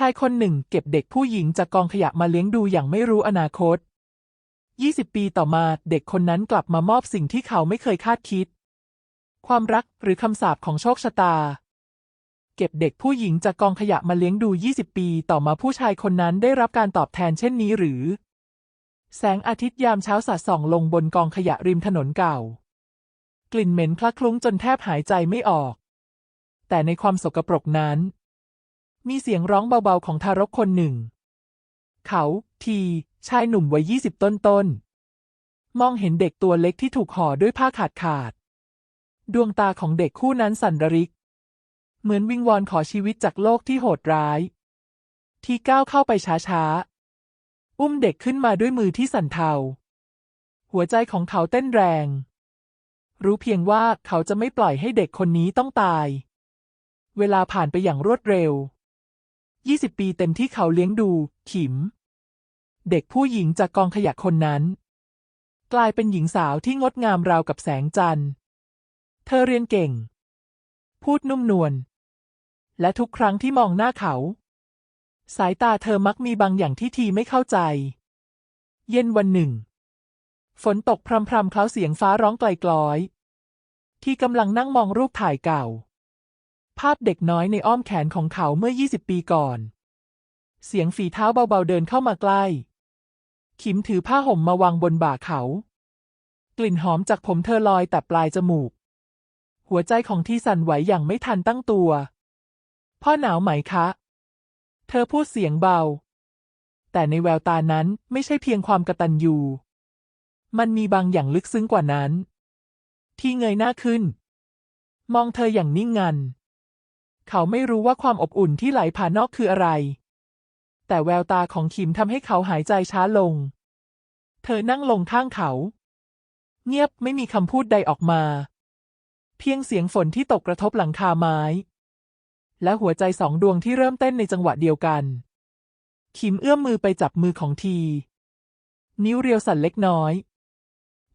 ชายคนหนึ่งเก็บเด็กผู้หญิงจากกองขยะมาเลี้ยงดูอย่างไม่รู้อนาคต 20 ปีต่อมาเด็กคนนั้นกลับมามอบสิ่งที่เขาไม่เคยคาดคิด ความรักหรือคำสาปของโชคชะตา เก็บเด็กผู้หญิงจากกองขยะมาเลี้ยงดู 20 ปี ต่อมาผู้ชายคนนั้นได้รับการตอบแทนเช่นนี้หรือ แสงอาทิตย์ยามเช้าสาดส่องลงบนกองขยะริมถนนเก่า กลิ่นเหม็นคละคลุ้งจนแทบหายใจไม่ออก แต่ในความสกปรกนั้น มีเสียงร้องเบาๆของทารกคนหนึ่ง เขา ที ชายหนุ่มวัยยี่สิบต้นๆ มองเห็นเด็กตัวเล็กที่ถูกห่อด้วยผ้าขาดขาด ดวงตาของเด็กคู่นั้นสั่นระริก เหมือนวิงวอนขอชีวิตจากโลกที่โหดร้าย ที่ก้าวเข้าไปช้าๆ อุ้มเด็กขึ้นมาด้วยมือที่สั่นเทา หัวใจของเขาเต้นแรง รู้เพียงว่าเขาจะไม่ปล่อยให้เด็กคนนี้ต้องตาย เวลาผ่านไปอย่างรวดเร็ว 20 ปีเต็มที่เขาเลี้ยงดู ขิม เด็กผู้หญิงจากกองขยะคนนั้น กลายเป็นหญิงสาวที่งดงามราวกับแสงจันทร์ เธอเรียนเก่ง พูดนุ่มนวล และทุกครั้งที่มองหน้าเขา สายตาเธอมักมีบางอย่างที่ทีไม่เข้าใจ เย็นวันหนึ่ง ฝนตกพรำๆเคล้าเสียงฟ้าร้องไกลกลอย ที่กำลังนั่งมองรูปถ่ายเก่า ภาพเด็กน้อยในอ้อมแขนของเขาเมื่อ 20 ปีก่อน เสียงฝีเท้าเบาๆเดินเข้ามาใกล้ ขิมถือผ้าห่มมาวางบนบ่าเขา กลิ่นหอมจากผมเธอลอยแต่ปลายจมูก หัวใจของที่สั่นไหวอย่างไม่ทันตั้งตัว พ่อหนาวไหมคะ เธอพูดเสียงเบา แต่ในแววตานั้นไม่ใช่เพียงความกระตันยูมันมีบางอย่างลึกซึ้งกว่านั้น ที่เงยหน้าขึ้น มองเธออย่างนิ่งงัน เขาไม่รู้ว่าความอบอุ่นที่ไหลผ่านนอกคืออะไร แต่แววตาของคิมทำให้เขาหายใจช้าลง เธอนั่งลงข้างเขา เงียบไม่มีคำพูดใดออกมา เพียงเสียงฝนที่ตกกระทบหลังคาไม้ และหัวใจสองดวงที่เริ่มเต้นในจังหวะเดียวกัน คิมเอื้อมมือไปจับมือของที นิ้วเรียวสั่นเล็กน้อย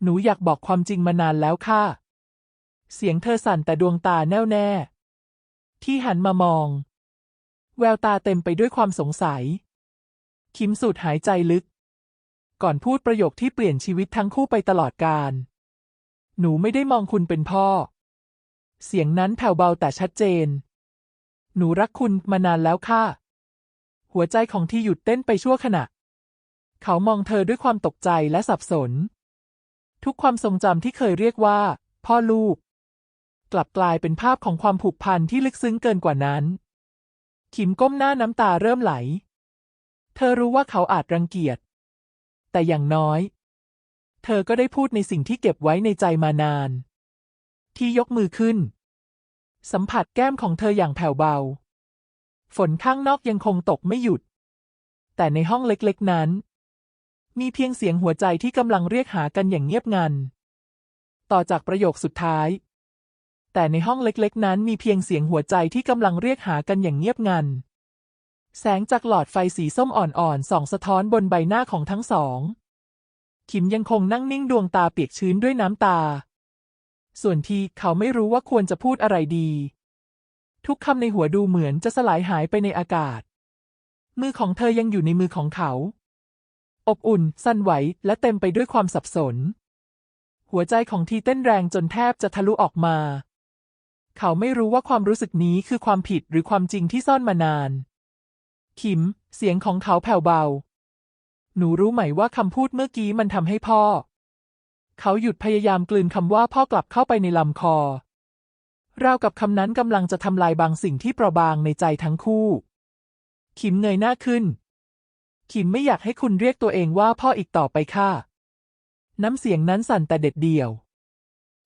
หนูอยากบอกความจริงมานานแล้วค่ะ เสียงเธอสั่นแต่ดวงตาแน่วแน่ ที่หันมามอง แววตาเต็มไปด้วยความสงสัย คิมสูดหายใจลึก ก่อนพูดประโยคที่เปลี่ยนชีวิตทั้งคู่ไปตลอดกาลหนูไม่ได้มองคุณเป็นพ่อ เสียงนั้นแผ่วเบาแต่ชัดเจน หนูรักคุณมานานแล้วค่ะ หัวใจของที่หยุดเต้นไปชั่วขณะ เขามองเธอด้วยความตกใจและสับสน ทุกความทรงจำที่เคยเรียกว่า พ่อลูก กลับกลายเป็นภาพของความผูกพันที่ลึกซึ้งเกินกว่านั้น ขิมก้มหน้าน้ำตาเริ่มไหล เธอรู้ว่าเขาอาจรังเกียจ แต่อย่างน้อย เธอก็ได้พูดในสิ่งที่เก็บไว้ในใจมานาน ที่ยกมือขึ้น สัมผัสแก้มของเธออย่างแผ่วเบา ฝนข้างนอกยังคงตกไม่หยุด แต่ในห้องเล็กๆนั้น มีเพียงเสียงหัวใจที่กำลังเรียกหากันอย่างเงียบงัน ต่อจากประโยคสุดท้าย แต่ในห้องเล็กๆ นั้นมีเพียงเสียงหัวใจที่กำลังเรียกหากันอย่างเงียบงัน แสงจากหลอดไฟสีส้มอ่อนๆส่องสะท้อนบนใบหน้าของทั้งสอง คิมยังคงนั่งนิ่งดวงตาเปียกชื้นด้วยน้ำตา ส่วนทีเขาไม่รู้ว่าควรจะพูดอะไรดี ทุกคำในหัวดูเหมือนจะสลายหายไปในอากาศ มือของเธอยังอยู่ในมือของเขา อบอุ่น สั่นไหว และเต็มไปด้วยความสับสน หัวใจของทีเต้นแรงจนแทบจะทะลุออกมา เขาไม่รู้ว่าความรู้สึกนี้คือความผิดหรือความจริงที่ซ่อนมานาน คิม เสียงของเขาแผ่วเบา หนูรู้ไหมว่าคำพูดเมื่อกี้มันทำให้พ่อ เขาหยุดพยายามกลืนคำว่าพ่อกลับเข้าไปในลำคอราวกับคำนั้นกำลังจะทำลายบางสิ่งที่เปราะบางในใจทั้งคู่ คิมเงยหน้าขึ้น คิมไม่อยากให้คุณเรียกตัวเองว่าพ่ออีกต่อไปค่ะ น้ำเสียงนั้นสั่นแต่เด็ดเดี่ยว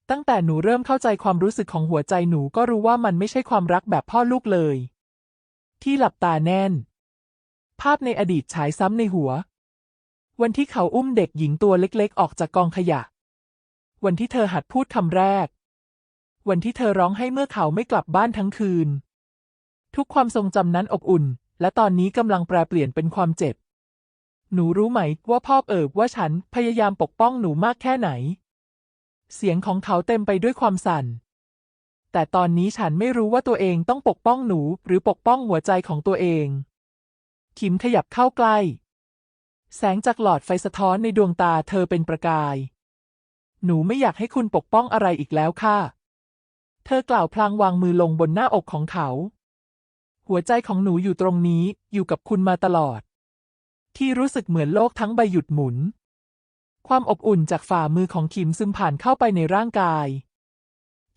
ตั้งแต่หนูเริ่มเข้าใจความรู้สึกของหัวใจหนูก็รู้ว่ามันไม่ใช่ความรักแบบพ่อลูกเลย ที่หลับตาแน่น ภาพในอดีตฉายซ้ำในหัว วันที่เขาอุ้มเด็กหญิงตัวเล็กๆ ออกจากกองขยะ วันที่เธอหัดพูดคำแรก วันที่เธอร้องให้เมื่อเขาไม่กลับบ้านทั้งคืน ทุกความทรงจำนั้นอบอุ่น และตอนนี้กำลังแปรเปลี่ยนเป็นความเจ็บ หนูรู้ไหมว่าพ่อเอิบว่าฉันพยายามปกป้องหนูมากแค่ไหน เสียงของเขาเต็มไปด้วยความสั่น แต่ตอนนี้ฉันไม่รู้ว่าตัวเองต้องปกป้องหนูหรือปกป้องหัวใจของตัวเองขิมขยับเข้าใกล้ แสงจากหลอดไฟสะท้อนในดวงตาเธอเป็นประกาย หนูไม่อยากให้คุณปกป้องอะไรอีกแล้วค่ะ เธอกล่าวพลางวางมือลงบนหน้าอกของเขา หัวใจของหนูอยู่ตรงนี้อยู่กับคุณมาตลอด ที่รู้สึกเหมือนโลกทั้งใบหยุดหมุน ความอบอุ่นจากฝ่ามือของคิมซึมผ่านเข้าไปในร่างกาย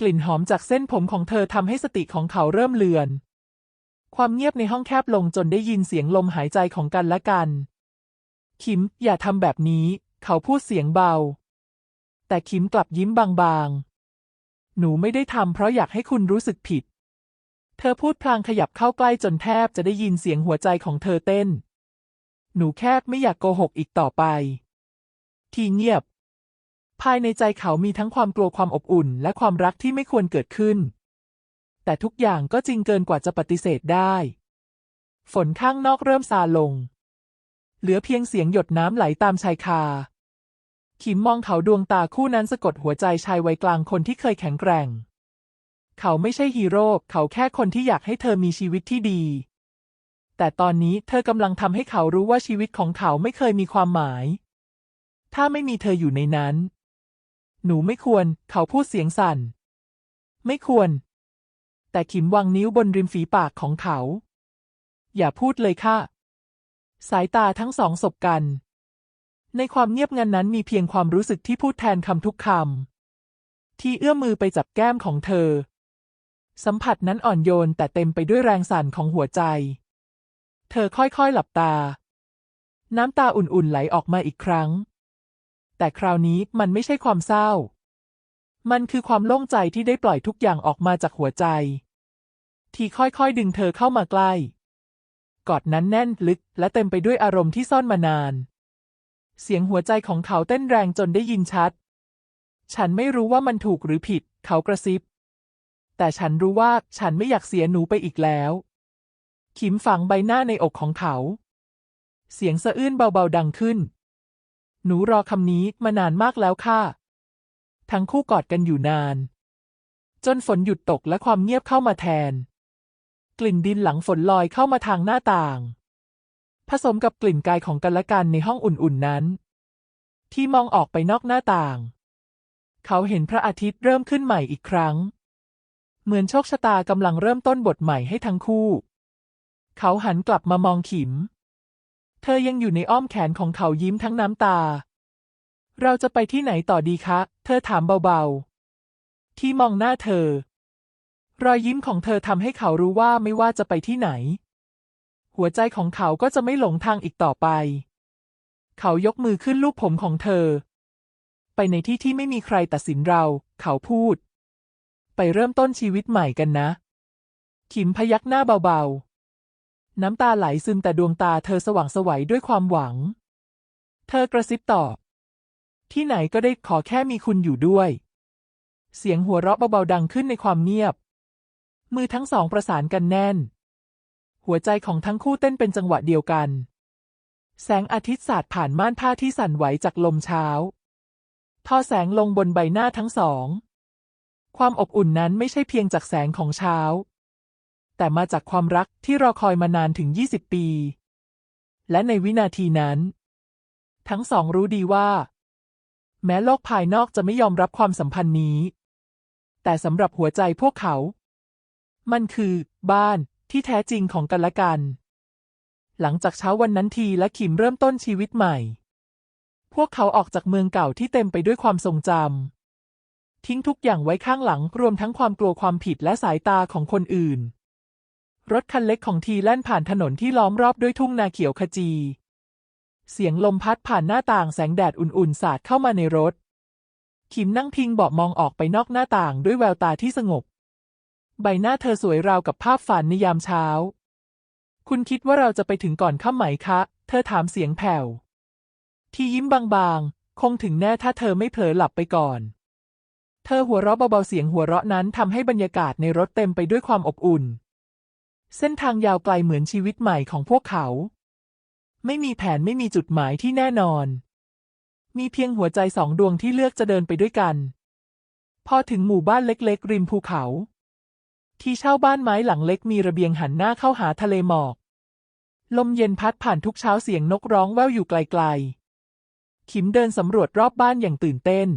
กลิ่นหอมจากเส้นผมของเธอทำให้สติของเขาเริ่มเลือน ความเงียบในห้องแคบลงจนได้ยินเสียงลมหายใจของกันและกัน คิมอย่าทำแบบนี้ เขาพูดเสียงเบา แต่คิมกลับยิ้มบางๆ หนูไม่ได้ทำเพราะอยากให้คุณรู้สึกผิด เธอพูดพลางขยับเข้าใกล้จนแทบจะได้ยินเสียงหัวใจของเธอเต้น หนูแค่ไม่อยากโกหกอีกต่อไป ที่เงียบ ภายในใจเขามีทั้งความกลัวความอบอุ่น และความรักที่ไม่ควรเกิดขึ้น แต่ทุกอย่างก็จริงเกินกว่าจะปฏิเสธได้ ฝนข้างนอกเริ่มซาลง เหลือเพียงเสียงหยดน้ำไหลตามชายคา ขิมมองเขาดวงตาคู่นั้นสะกดหัวใจชายวัยกลางคนที่เคยแข็งแกร่ง เขาไม่ใช่ฮีโร่ เขาแค่คนที่อยากให้เธอมีชีวิตที่ดีแต่ตอนนี้เธอกำลังทำให้เขารู้ว่าชีวิตของเขาไม่เคยมีความหมาย ถ้าไม่มีเธออยู่ในนั้น หนูไม่ควร เขาพูดเสียงสั่น ไม่ควร แต่ขิมวางนิ้วบนริมฝีปากของเขา อย่าพูดเลยค่ะ สายตาทั้งสองสบกัน ในความเงียบงันนั้นมีเพียงความรู้สึกที่พูดแทนคำทุกคำ ที่เอื้อมมือไปจับแก้มของเธอ สัมผัสนั้นอ่อนโยนแต่เต็มไปด้วยแรงสั่นของหัวใจ เธอค่อยๆหลับตาน้ำตาอุ่นๆไหลออกมาอีกครั้ง แต่คราวนี้มันไม่ใช่ความเศร้า มันคือความโล่งใจที่ได้ปล่อยทุกอย่างออกมาจากหัวใจ ที่ค่อยๆ ดึงเธอเข้ามาใกล้ กอดนั้นแน่นลึกและเต็มไปด้วยอารมณ์ที่ซ่อนมานาน เสียงหัวใจของเขาเต้นแรงจนได้ยินชัด ฉันไม่รู้ว่ามันถูกหรือผิด เขากระซิบ แต่ฉันรู้ว่าฉันไม่อยากเสียหนูไปอีกแล้ว ขิมฝังใบหน้าในอกของเขา เสียงสะอื้นเบาๆดังขึ้น หนูรอคำนี้มานานมากแล้วค่ะ ทั้งคู่กอดกันอยู่นาน จนฝนหยุดตกและความเงียบเข้ามาแทน กลิ่นดินหลังฝนลอยเข้ามาทางหน้าต่าง ผสมกับกลิ่นกายของกันและกันในห้องอุ่นๆนั้น ที่มองออกไปนอกหน้าต่าง เขาเห็นพระอาทิตย์เริ่มขึ้นใหม่อีกครั้ง เหมือนโชคชะตากำลังเริ่มต้นบทใหม่ให้ทั้งคู่ เขาหันกลับมามองขิม เธอยังอยู่ในอ้อมแขนของเขายิ้มทั้งน้ำตา เราจะไปที่ไหนต่อดีคะ เธอถามเบาๆ ที่มองหน้าเธอ รอยยิ้มของเธอทำให้เขารู้ว่าไม่ว่าจะไปที่ไหน หัวใจของเขาก็จะไม่หลงทางอีกต่อไป เขายกมือขึ้นลูบผมของเธอ ไปในที่ที่ไม่มีใครตัดสินเรา เขาพูด ไปเริ่มต้นชีวิตใหม่กันนะ ขิมพยักหน้าเบาๆ น้ำตาไหลซึมแต่ดวงตาเธอสว่างไสวัยด้วยความหวัง เธอกระซิบตอบ ที่ไหนก็ได้ขอแค่มีคุณอยู่ด้วย เสียงหัวเราะเบาๆดังขึ้นในความเงียบ มือทั้งสองประสานกันแน่น หัวใจของทั้งคู่เต้นเป็นจังหวะเดียวกัน แสงอาทิตย์สาดผ่านม่านผ้าที่สั่นไหวจากลมเช้า ทอแสงลงบนใบหน้าทั้งสอง ความอบอุ่นนั้นไม่ใช่เพียงจากแสงของเช้า แต่มาจากความรักที่รอคอยมานานถึง 20 ปี และในวินาทีนั้น ทั้งสองรู้ดีว่า แม้โลกภายนอกจะไม่ยอมรับความสัมพันธ์นี้ แต่สำหรับหัวใจพวกเขา มันคือบ้านที่แท้จริงของกันและกัน หลังจากเช้าวันนั้นทีและคิมเริ่มต้นชีวิตใหม่ พวกเขาออกจากเมืองเก่าที่เต็มไปด้วยความทรงจำทิ้งทุกอย่างไว้ข้างหลังรวมทั้งความกลัวความผิดและสายตาของคนอื่น รถคันเล็กของทีแล่นผ่านถนนที่ล้อมรอบด้วยทุ่งนาเขียวขจี เสียงลมพัดผ่านหน้าต่างแสงแดดอุ่นๆ สาดเข้ามาในรถ คิมนั่งพิงเบาะมองออกไปนอกหน้าต่างด้วยแววตาที่สงบ ใบหน้าเธอสวยราวกับภาพฝันในยามเช้า คุณคิดว่าเราจะไปถึงก่อนค่ำไหมคะ เธอถามเสียงแผ่ว ที่ยิ้มบางๆ คงถึงแน่ถ้าเธอไม่เผลอหลับไปก่อน เธอหัวเราะเบาๆ เสียงหัวเราะนั้นทำให้บรรยากาศในรถเต็มไปด้วยความอบอุ่น เส้นทางยาวไกลเหมือนชีวิตใหม่ของพวกเขา ไม่มีแผนไม่มีจุดหมายที่แน่นอน มีเพียงหัวใจสองดวงที่เลือกจะเดินไปด้วยกัน พอถึงหมู่บ้านเล็กๆ ริมภูเขา ที่เช่าบ้านไม้หลังเล็กมีระเบียงหันหน้าเข้าหาทะเลหมอก ลมเย็นพัดผ่านทุกเช้าเสียงนกร้องแว่วอยู่ไกลๆ ขิมเดินสำรวจรอบบ้านอย่างตื่นเต้น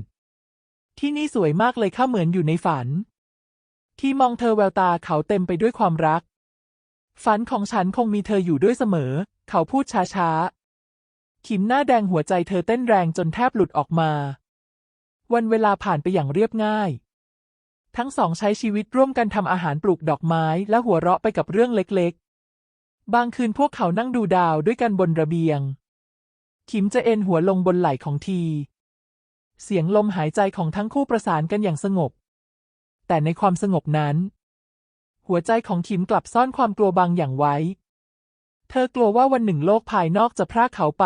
ที่นี่สวยมากเลยข้าเหมือนอยู่ในฝัน ที่มองเธอแววตาเขาเต็มไปด้วยความรัก ฝันของฉันคงมีเธออยู่ด้วยเสมอ เขาพูดช้าๆ ขิมหน้าแดงหัวใจเธอเต้นแรงจนแทบหลุดออกมา วันเวลาผ่านไปอย่างเรียบง่าย ทั้งสองใช้ชีวิตร่วมกันทำอาหารปลูกดอกไม้และหัวเราะไปกับเรื่องเล็กๆ บางคืนพวกเขานั่งดูดาวด้วยกันบนระเบียง ขิมจะเอ็นหัวลงบนไหล่ของที เสียงลมหายใจของทั้งคู่ประสานกันอย่างสงบ แต่ในความสงบนั้น หัวใจของขิมกลับซ่อนความกลัวบางอย่างไว้ เธอกลัวว่าวันหนึ่งโลกภายนอกจะพรากเขาไป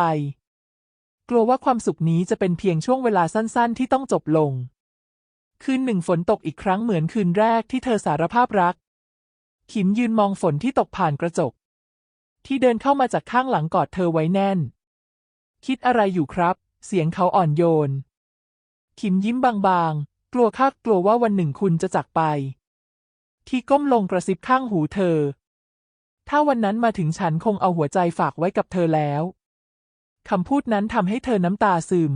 กลัวว่าความสุขนี้จะเป็นเพียงช่วงเวลาสั้นๆ ที่ต้องจบลง คืนหนึ่งฝนตกอีกครั้งเหมือนคืนแรกที่เธอสารภาพรักขิมยืนมองฝนที่ตกผ่านกระจก ที่เดินเข้ามาจากข้างหลังกอดเธอไว้แน่น คิดอะไรอยู่ครับ เสียงเขาอ่อนโยนขิมยิ้มบางๆ กลัวคาดกลัวว่าวันหนึ่งคุณจะจากไป ที่ก้มลงกระซิบข้างหูเธอ ถ้าวันนั้นมาถึงฉันคงเอาหัวใจฝากไว้กับเธอแล้วคำพูดนั้นทำให้เธอน้ำตาซึม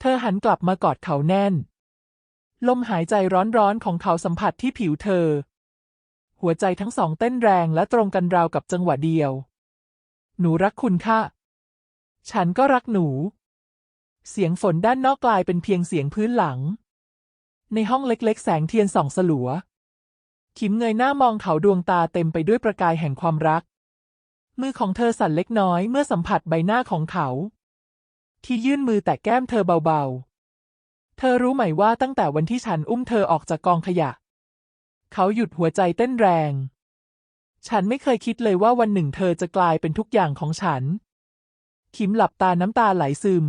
เธอหันกลับมากอดเขาแน่น ลมหายใจร้อนๆของเขาสัมผัสที่ผิวเธอ หัวใจทั้งสองเต้นแรงและตรงกันราวกับจังหวะเดียว หนูรักคุณค่ะ ฉันก็รักหนู เสียงฝนด้านนอกกลายเป็นเพียงเสียงพื้นหลัง ในห้องเล็กๆ แสงเทียนส่องสลัว ขิมเงยหน้ามองเขาดวงตาเต็มไปด้วยประกายแห่งความรัก มือของเธอสั่นเล็กน้อยเมื่อสัมผัสใบหน้าของเขา ที่ยื่นมือแตะแก้มเธอเบาๆ เธอรู้ไหมว่าตั้งแต่วันที่ฉันอุ้มเธอออกจากกองขยะ เขาหยุดหัวใจเต้นแรง ฉันไม่เคยคิดเลยว่าวันหนึ่งเธอจะกลายเป็นทุกอย่างของฉัน ขิมหลับตาน้ำตาไหลซึม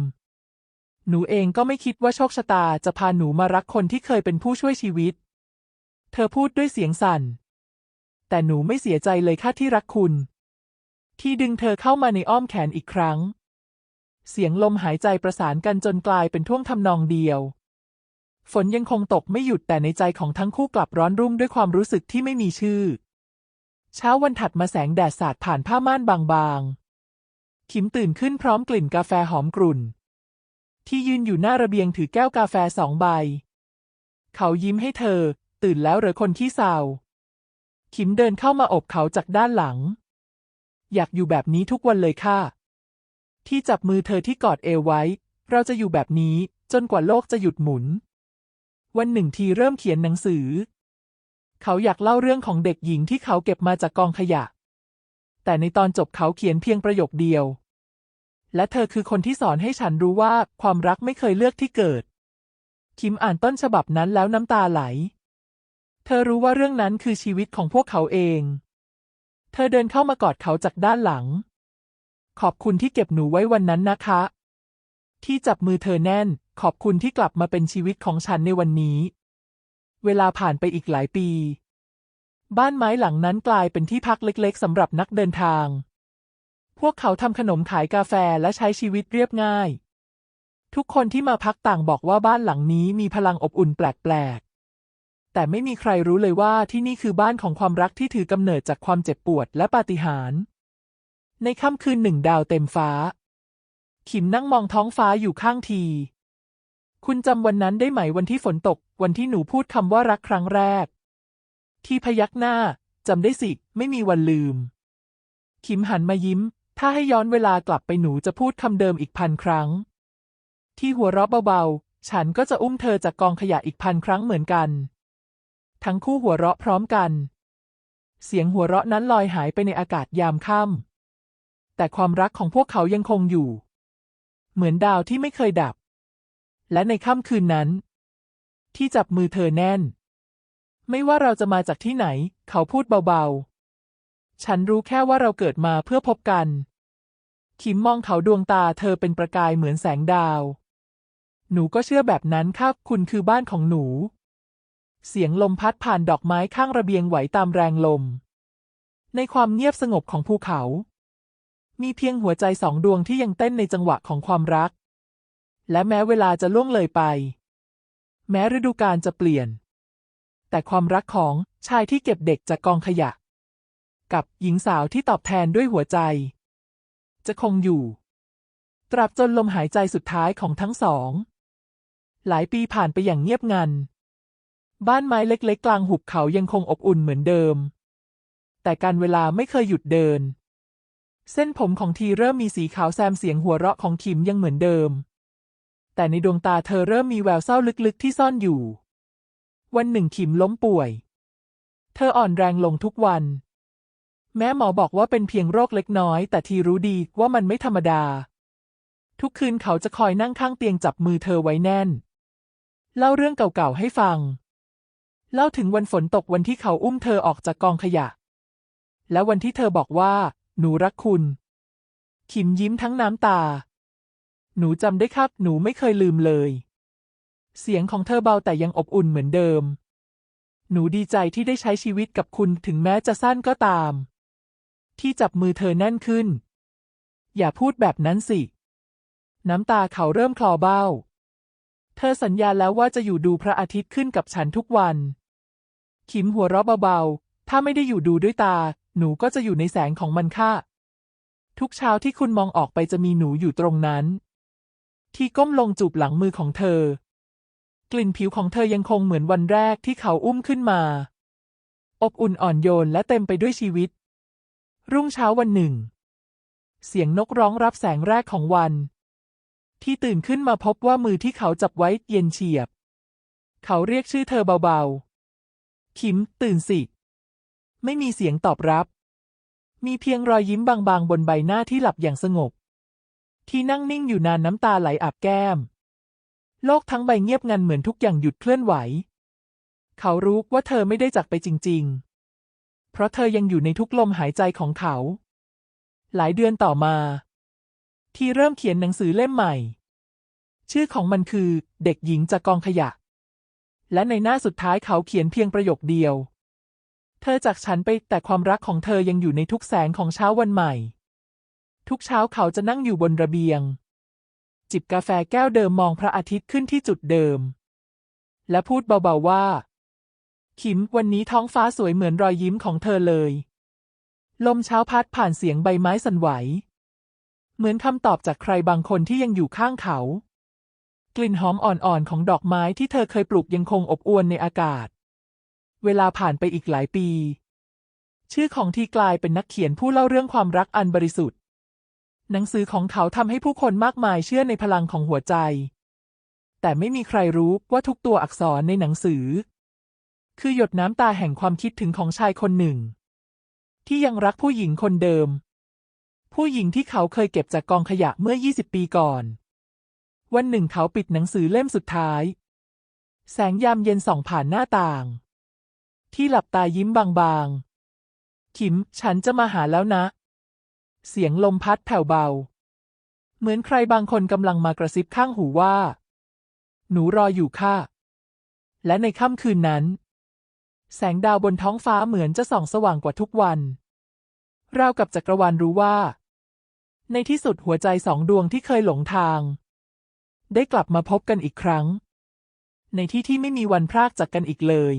หนูเองก็ไม่คิดว่าโชคชะตาจะพาหนูมารักคนที่เคยเป็นผู้ช่วยชีวิต ธอพูดด้วยเสียงสั่น แต่หนูไม่เสียใจเลยค่ะที่รักคุณ ที่ดึงเธอเข้ามาในอ้อมแขนอีกครั้ง เสียงลมหายใจประสานกันจนกลายเป็นท่วงทำนองเดียว ฝนยังคงตกไม่หยุดแต่ในใจของทั้งคู่กลับร้อนรุ่มด้วยความรู้สึกที่ไม่มีชื่อ เช้าวันถัดมาแสงแดดสาดผ่านผ้าม่านบางๆ ขิมตื่นขึ้นพร้อมกลิ่นกาแฟหอมกรุ่น ที่ยืนอยู่หน้าระเบียงถือแก้วกาแฟสองใบ เขายิ้มให้เธอ ตื่นแล้วเหรอคนขี้เศร้าขิมเดินเข้ามาอบเขาจากด้านหลัง อยากอยู่แบบนี้ทุกวันเลยค่ะ ที่จับมือเธอที่กอดเอวไว้ เราจะอยู่แบบนี้จนกว่าโลกจะหยุดหมุน วันหนึ่งทีเริ่มเขียนหนังสือ เขาอยากเล่าเรื่องของเด็กหญิงที่เขาเก็บมาจากกองขยะ แต่ในตอนจบเขาเขียนเพียงประโยคเดียว และเธอคือคนที่สอนให้ฉันรู้ว่าความรักไม่เคยเลือกที่เกิด คิมอ่านต้นฉบับนั้นแล้วน้ำตาไหล เธอรู้ว่าเรื่องนั้นคือชีวิตของพวกเขาเอง เธอเดินเข้ามากอดเขาจากด้านหลัง ขอบคุณที่เก็บหนูไว้วันนั้นนะคะ ที่จับมือเธอแน่น ขอบคุณที่กลับมาเป็นชีวิตของฉันในวันนี้ เวลาผ่านไปอีกหลายปี บ้านไม้หลังนั้นกลายเป็นที่พักเล็กๆสำหรับนักเดินทาง พวกเขาทำขนมขายกาแฟและใช้ชีวิตเรียบง่าย ทุกคนที่มาพักต่างบอกว่าบ้านหลังนี้มีพลังอบอุ่นแปลกๆ แต่ไม่มีใครรู้เลยว่าที่นี่คือบ้านของความรักที่ถือกำเนิดจากความเจ็บปวดและปาฏิหาริย์ ในค่ำคืนหนึ่งดาวเต็มฟ้า ขิมนั่งมองท้องฟ้าอยู่ข้างที คุณจำวันนั้นได้ไหมวันที่ฝนตก วันที่หนูพูดคำว่ารักครั้งแรก ที่พยักหน้าจำได้สิ ไม่มีวันลืม ขิมหันมายิ้ม ถ้าให้ย้อนเวลากลับไปหนูจะพูดคำเดิมอีกพันครั้ง ที่หัวเราะเบาๆ ฉันก็จะอุ้มเธอจากกองขยะอีกพันครั้งเหมือนกัน ทั้งคู่หัวเราะพร้อมกัน เสียงหัวเราะนั้นลอยหายไปในอากาศยามค่ำแต่ความรักของพวกเขายังคงอยู่ เหมือนดาวที่ไม่เคยดับ และในค่ำคืนนั้น ที่จับมือเธอแน่น ไม่ว่าเราจะมาจากที่ไหน เขาพูดเบาๆ ฉันรู้แค่ว่าเราเกิดมาเพื่อพบกัน คิมมองเขาดวงตาเธอเป็นประกายเหมือนแสงดาว หนูก็เชื่อแบบนั้นครับคุณคือบ้านของหนู เสียงลมพัดผ่านดอกไม้ข้างระเบียงไหวตามแรงลม ในความเงียบสงบของภูเขา มีเพียงหัวใจสองดวงที่ยังเต้นในจังหวะของความรัก และแม้เวลาจะล่วงเลยไป แม้ฤดูกาลจะเปลี่ยน แต่ความรักของชายที่เก็บเด็กจากกองขยะ กับหญิงสาวที่ตอบแทนด้วยหัวใจ จะคงอยู่ ตราบจนลมหายใจสุดท้ายของทั้งสอง หลายปีผ่านไปอย่างเงียบงัน บ้านไม้เล็กๆ กลางหุบเขายังคงอบอุ่นเหมือนเดิม แต่การเวลาไม่เคยหยุดเดิน เส้นผมของทีเริ่มมีสีขาวแซมเสียงหัวเราะของคิมยังเหมือนเดิม แต่ในดวงตาเธอเริ่มมีแววเศร้าลึกๆที่ซ่อนอยู่ วันหนึ่งคิมล้มป่วย เธออ่อนแรงลงทุกวัน แม้หมอบอกว่าเป็นเพียงโรคเล็กน้อย แต่ทีรู้ดีว่ามันไม่ธรรมดา ทุกคืนเขาจะคอยนั่งข้างเตียงจับมือเธอไว้แน่น เล่าเรื่องเก่าๆให้ฟัง เล่าถึงวันฝนตกวันที่เขาอุ้มเธอออกจากกองขยะ และวันที่เธอบอกว่า หนูรักคุณคิมยิ้มทั้งน้ำตา หนูจำได้ครับ หนูไม่เคยลืมเลย เสียงของเธอเบาแต่ยังอบอุ่นเหมือนเดิม หนูดีใจที่ได้ใช้ชีวิตกับคุณถึงแม้จะสั้นก็ตาม ที่จับมือเธอแน่นขึ้น อย่าพูดแบบนั้นสิ น้ำตาเขาเริ่มคลอเบ้า เธอสัญญาแล้วว่าจะอยู่ดูพระอาทิตย์ขึ้นกับฉันทุกวันคิมหัวเราะเบาๆ ถ้าไม่ได้อยู่ดูด้วยตา หนูก็จะอยู่ในแสงของมันค่ะ ทุกเช้าที่คุณมองออกไปจะมีหนูอยู่ตรงนั้น ที่ก้มลงจูบหลังมือของเธอ กลิ่นผิวของเธอยังคงเหมือนวันแรกที่เขาอุ้มขึ้นมา อบอุ่นอ่อนโยนและเต็มไปด้วยชีวิต รุ่งเช้าวันหนึ่ง เสียงนกร้องรับแสงแรกของวัน ที่ตื่นขึ้นมาพบว่ามือที่เขาจับไว้เย็นเฉียบ เขาเรียกชื่อเธอเบาๆ คิมตื่นสิ ไม่มีเสียงตอบรับ มีเพียงรอยยิ้มบางๆ บนใบหน้าที่หลับอย่างสงบ ที่นั่งนิ่งอยู่นานน้ำตาไหลอาบแก้ม โลกทั้งใบเงียบงันเหมือนทุกอย่างหยุดเคลื่อนไหว เขารู้ว่าเธอไม่ได้จากไปจริง ๆ เพราะเธอยังอยู่ในทุกลมหายใจของเขา หลายเดือนต่อมา ที่เริ่มเขียนหนังสือเล่มใหม่ ชื่อของมันคือ เด็กหญิงจากกองขยะ และในหน้าสุดท้ายเขาเขียนเพียงประโยคเดียว เธอจากฉันไปแต่ความรักของเธอยังอยู่ในทุกแสงของเช้าวันใหม่ ทุกเช้าเขาจะนั่งอยู่บนระเบียง จิบกาแฟแก้วเดิมมองพระอาทิตย์ขึ้นที่จุดเดิม และพูดเบาๆว่าคิมวันนี้ท้องฟ้าสวยเหมือนรอยยิ้มของเธอเลย ลมเช้าพัดผ่านเสียงใบไม้สั่นไหว เหมือนคำตอบจากใครบางคนที่ยังอยู่ข้างเขา กลิ่นหอมอ่อนๆของดอกไม้ที่เธอเคยปลูกยังคงอบอวลในอากาศ เวลาผ่านไปอีกหลายปี ชื่อของทีกลายเป็นนักเขียนผู้เล่าเรื่องความรักอันบริสุทธิ์ หนังสือของเขาทำให้ผู้คนมากมายเชื่อในพลังของหัวใจ แต่ไม่มีใครรู้ว่าทุกตัวอักษรในหนังสือ คือหยดน้ำตาแห่งความคิดถึงของชายคนหนึ่ง ที่ยังรักผู้หญิงคนเดิม ผู้หญิงที่เขาเคยเก็บจากกองขยะเมื่อ 20 ปีก่อน วันหนึ่งเขาปิดหนังสือเล่มสุดท้าย แสงยามเย็นส่องผ่านหน้าต่าง ที่หลับตายิ้มบางๆคิม ฉันจะมาหาแล้วนะ เสียงลมพัดแผ่วเบา เหมือนใครบางคนกำลังมากระซิบข้างหูว่า หนูรออยู่ค่ะ และในค่ำคืนนั้น แสงดาวบนท้องฟ้าเหมือนจะส่องสว่างกว่าทุกวันราวกับจักรวาลรู้ว่า ในที่สุดหัวใจสองดวงที่เคยหลงทาง ได้กลับมาพบกันอีกครั้ง ในที่ที่ไม่มีวันพรากจากกันอีกเลย